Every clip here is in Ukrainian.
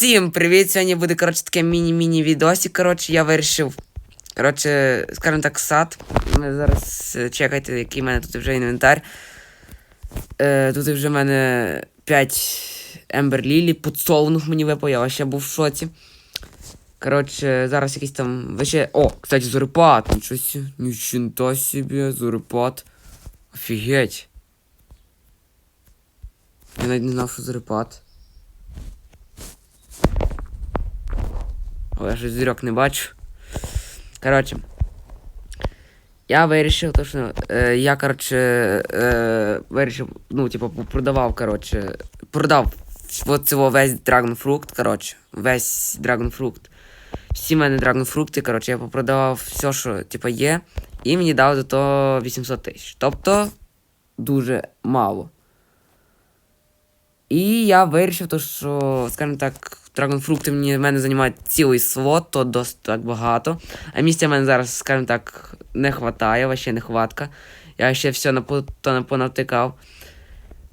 Всім привіт! Сьогодні буде коротше таке міні-міні відосик. Коротше, я вирішив. Коротше, скажімо так, сад. Зараз е, чекайте, який в мене тут вже інвентар. Е, тут вже в мене 5 Ембер Лілі, подсолнух мені випав, я ще був в шоці. Коротше, зараз якийсь там. Вообще... О, кстати, зорепад. Нічого сі. Нічого собі, зорепад. Офігеть. Я навіть не знав, що зорепад. О, я щось зірок не бачу. Коротше. Я вирішив, то, що е, я, коротше, е, вирішив, ну, типу, продавав, коротше, продав от цього весь драгонфрукт, коротше, весь драгонфрукт. Всі в мене драгонфрукти, коротше, я попродавав все, що, типу, є, і мені дав за то 800 тисяч. Тобто, дуже мало. І я вирішив, то, що, скажімо так, драгонфрукти мені в мене займають цілий слот, то досить так багато. А місця в мене зараз, скажімо так, не хватає, вообще не хватка. Я ще все на то не понавтикав.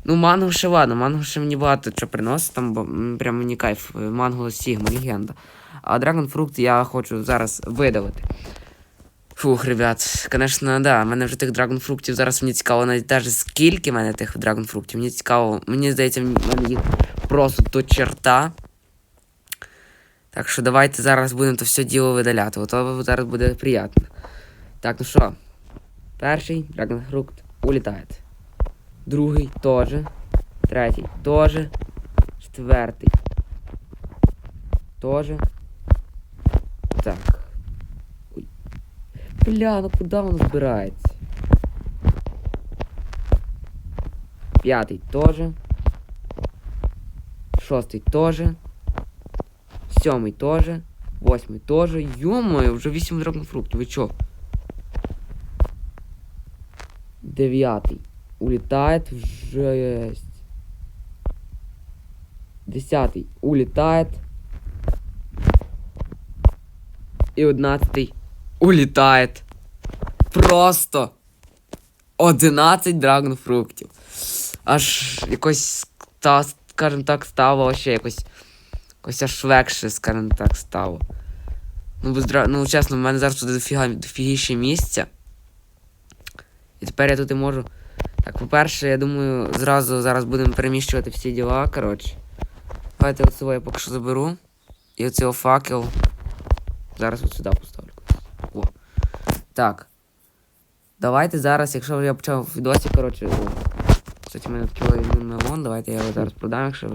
Ну, манго ще ладно, манго ще мені багато що приносить, там бо, прям мені кайф. Манго Сігма, легенда. А драгонфрукт я хочу зараз видавити. Фух, ребят, конечно, да, в мене вже тих драгонфруктів зараз мені цікаво навіть даже скільки в мене тих драгонфруктів. Мені цікаво, мені здається, в мене їх просто до черта. Так що давайте зараз будемо то все діло видаляти. Ото зараз буде приємно. Так, ну що? Перший драгонфрукт улітає. Другий теж. Третій теж. Четвертий. Теж. Так. Ой. Бля, ну куди воно збирається? П'ятий теж. Шостий теж. Сьомий теж. Восьмий теж. Йо-моє, вже вісім драгонфруктів. Ви чо? Дев'ятий. Улетает в жесть. Десятый улетает. І одинадцятий улітає. Просто 11 драгонфруктів. Аж якось, та, скажімо так, стало ще якось. Якось аж легше, скажімо так, стало. Ну, без дра... ну чесно, в мене зараз тут дофіга, дофігіше місця. І тепер я тут і можу. Так, по-перше, я думаю, зразу зараз будемо переміщувати всі діла, коротше. Давайте оцього я поки що заберу. І оцього факел. Зараз от сюди поставлю. О. Так. Давайте зараз, якщо я почав відосі, коротше. Кстати, в мене такий мелон, давайте я його зараз продам, якщо